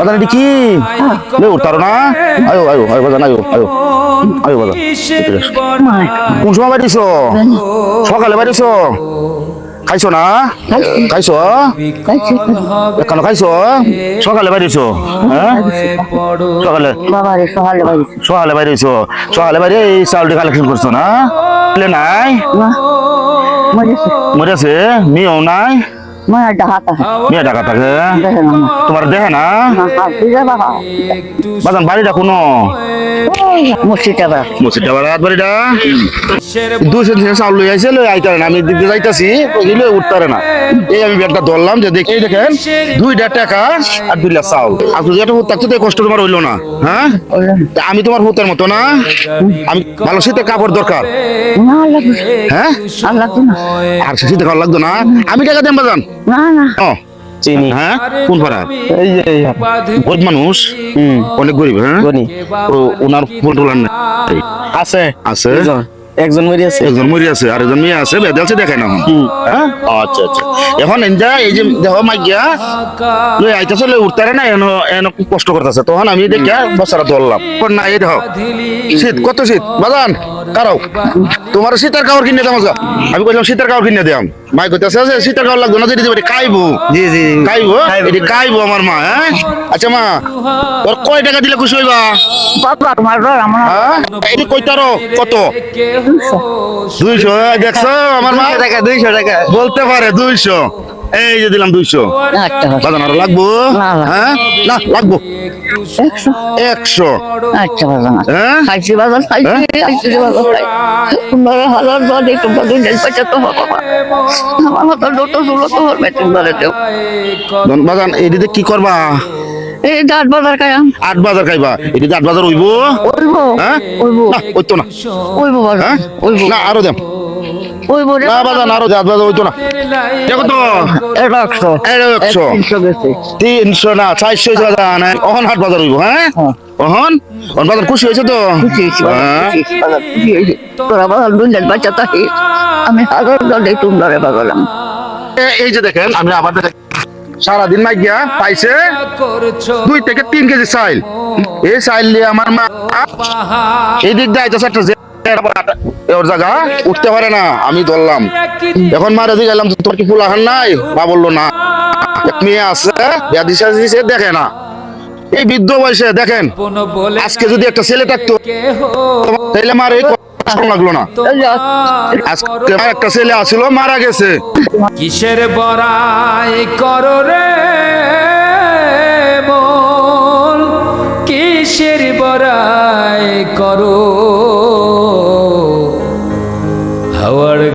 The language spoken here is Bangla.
বাজান কি? লে উঠতারো না? আয়ো আয়ো আয়ো বাজান আয়ো আয়ো আয়ো বাজান। কোন সময় বাড়িছ? সকালে বাড়িছ? খাইছো না? খাইছো? কেন খাইছো? সকালে বাড়িছ? হ্যাঁ? সকালে সকালে বাড়ি সকালে বাইরে এই চাউলটি কালেকশন করছ না? নাই মরেছে মেয়েও নাই? মেয়ে থাকে তোমার দেখে না? বাজান বাড়িটা কোনো? দুশো চাউল লই আইছে লই আইতারে না আমি যাইতাছি ওইগুলো উঠতারে না। এই আমি ব্যাগটা ধরলাম যে দেখি এই দেখেন দুইটা টাকা আর দুইটা চাউল। আর হুত কষ্ট তোমার হইল না হ্যাঁ? আমি তোমার হুতের মতো না। আমি ভালো শীতের কাপড় দরকার। হ্যাঁ? আর শীতের কাপড় লাগতো না। আমি টাকা দেন বাজান। না না। চিনি। হ্যাঁ? কোন পাড়া এই যে এই মানুষ? অনেক গরিব হ্যাঁ? গনি ও ওনার ফোন টোলার নাই। আছে। আছে? একজন। মরি আছে। একজন মরি আছে আর একজন মেয়ে আছে বেদে আছে দেখায় না। এখন। হ্যাঁ? আচ্ছা আচ্ছা। এখন এনজা এই যে দেখো লই উঠতারে না এন এন কষ্ট করতেছে। তখন আমি দেখে বসারা ধরলাম। পর না এই দেখো। শীত কত শীত? বাজান কারও? তোমার শীতের কাপড় কিনে দাম আমি কইলাম শীতের কাপড় কিনে দিয়াম মাই কইতাছে যে কাপড় লাগবে না যদি দিবে কাইবো জি জি কাইবো খাইবো। এটি কাইবো আমার মা হ্যাঁ? আচ্ছা মা ওর কয় টাকা দিলে খুশি হইবা? বাবা তোমার রে আমার হ্যাঁ? এটি কইতারো কত? দুইশো। দেখছ আমার মা? টাকা দুইশো টাকা। বলতে পারে দুইশো। এই যে দিলাম দুইশো। একটা বাজান আরও লাগবো। হ্যাঁ? না লাগবো। একশো। একশো। আচ্ছা হ্যাঁ? খাইছি খাইছি তোমরা হাজার এই তোমরা দুই দিন পয়সা তো হবে আমার। মতো লোটো দুলো তো হবে তোমরা বাজান এটিতে কি করবা? এই বাজার আট বাজার খাইবা। এটিতে আট বাজার হইবো? ওইবো হ্যাঁ? না না। হ্যাঁ? না আরও দেম না বাজান আরও দে, আট হইতো না। দেখো তো একশো। একশো। তিনশো না চারশো বাজান। অহন হাট বাজার হইব হ্যাঁ? হ্যাঁ। অহন? অহন বাজার খুশি হয়েছে তো? হ্যাঁ। তোরা তাহি আমি হাজার দলে তোমরা এই যে দেখেন আমি আবার দেখেন। সারাদিন মাই পাইছে দুই থেকে তিন কেজি চাইল। এই চাইল দিয়ে আমার মা এই দিক দিয়ে আইতেছে একটা ওর জায়গা, উঠতে পারে না, আমি ধরলাম। এখন মারে দিয়ে গেলাম তোর কি ফুল আহান নাই? মা বলল, না। মেয়ে আছে দিছে দেখে না। এই বৃদ্ধ বয়সে, দেখেন, আজকে যদি একটা ছেলে থাকতো, তাইলে মার এই লাগল না। আজকে একটা ছেলে আসলো, মারা গেছে। কিসের বড়াই করো রে কিসের বড়াই করো